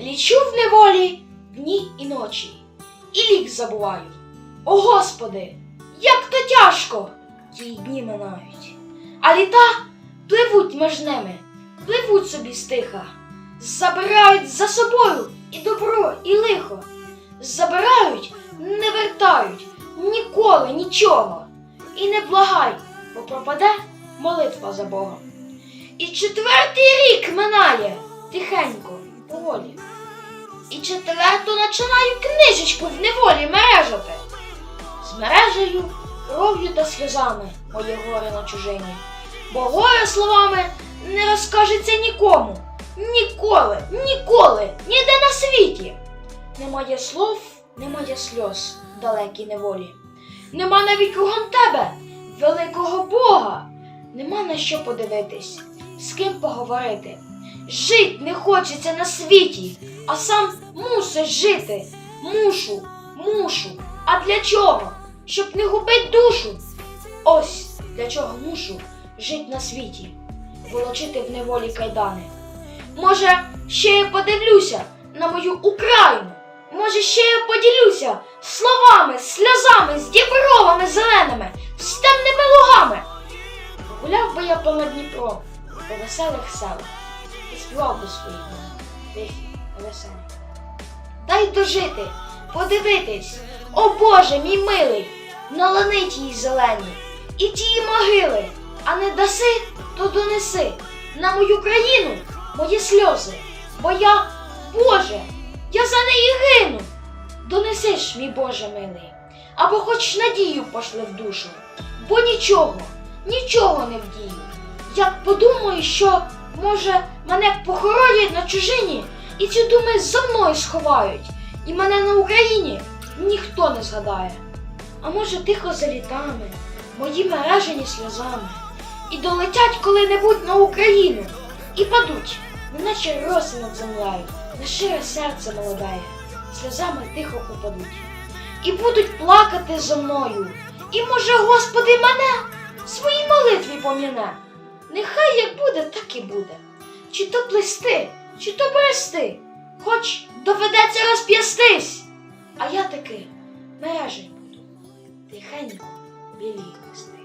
Лічу в неволі дні і ночі, і лік забуваю. О Господи, як то тяжко ті дні минають. А літа пливуть між ними, пливуть собі стиха, забирають за собою і добро, і лихо. Забирають, не вертають ніколи нічого. І не благай, бо пропаде молитва за Богом. І четвертий рік минає тихенько, поволі. І четверту починаю книжечку в неволі мережати. З мережею, кров'ю та сльозами моє горе на чужині. Бо горе словами не розкажеться нікому. Ніколи, ніколи, ніде на світі. Немає слов, немає сльоз далекій неволі. Нема навіть кругом тебе, великого Бога. Нема на що подивитись, з ким поговорити. Жить не хочеться на світі, а сам мусиш жити. Мушу, мушу. А для чого? Щоб не губить душу. Ось для чого мушу жить на світі, волочити в неволі кайдани. Може, ще я подивлюся на мою Україну. Може, ще я поділюся словами, сльозами, з дібровами зеленими, з темними лугами. Гуляв би я понад Дніпром по веселих селах своїх тихі, веселі. Дай дожити, подивитись, о Боже, мій милий, на ланиті зелені, і тії могили, а не даси, то донеси. На мою країну мої сльози, бо я, Боже, я за неї гину. Донеси ж, мій Боже милий, або хоч надію пошли в душу, бо нічого, нічого не вдію. Як подумаю, що, може, мене похоронять на чужині і ці думи за мною сховають, і мене на Україні ніхто не згадає. А може, тихо за літами, мої мережені сльозами, і долетять коли-небудь на Україну, і падуть, неначе роси над землею, на шире серце молодеє, сльозами тихо упадуть. І будуть плакати зо мною, і може, Господи, мене своїй молитві пом'яне. Нехай як буде, так і буде. Чи то плести, чи то берести, хоч доведеться розп'ястись. А я таки мережень буду, тихенько білій нести.